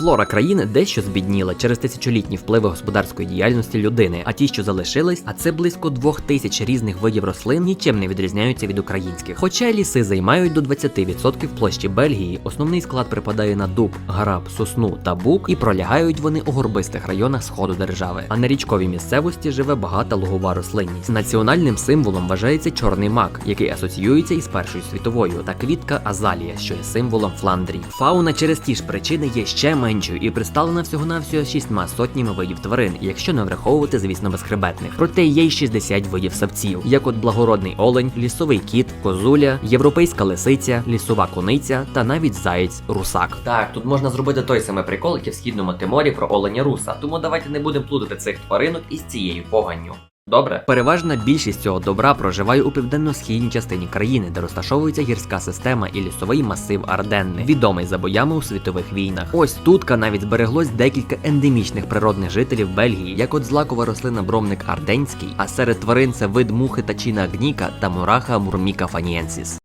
Флора країни дещо збідніла через тисячолітні впливи господарської діяльності людини, а ті, що залишились, а це близько двох тисяч різних видів рослин, нічим не відрізняються від українських. Хоча ліси займають до 20% площі Бельгії, основний склад припадає на дуб, граб, сосну та бук, і пролягають вони у горбистих районах сходу держави. А на річковій місцевості живе багата лугова рослинність. Національним символом вважається чорний мак, який асоціюється із Першою світовою, та квітка азалія, що є символом Фландрії. Фауна через ті ж причини є ще меншою і представлена всього навсього шістьма сотнями видів тварин, якщо не враховувати, звісно, безхребетних. Проте є й 60 видів савців, як от благородний олень, лісовий кіт, козуля, європейська лисиця, лісова куниця та навіть заєць русак. Так, тут можна зробити той самий прикол, як і в східному Тиморі про оленя руса, тому давайте не будемо плутати цих тваринок із цією поганню. Добре, переважна більшість цього добра проживає у південно-східній частині країни, де розташовується гірська система і лісовий масив Арденни, відомий за боями у світових війнах. Ось тутка навіть збереглось декілька ендемічних природних жителів Бельгії, як от злакова рослина бромник арденський, а серед тварин це вид мухи та чіна гніка та мураха мурміка фанієнсіс.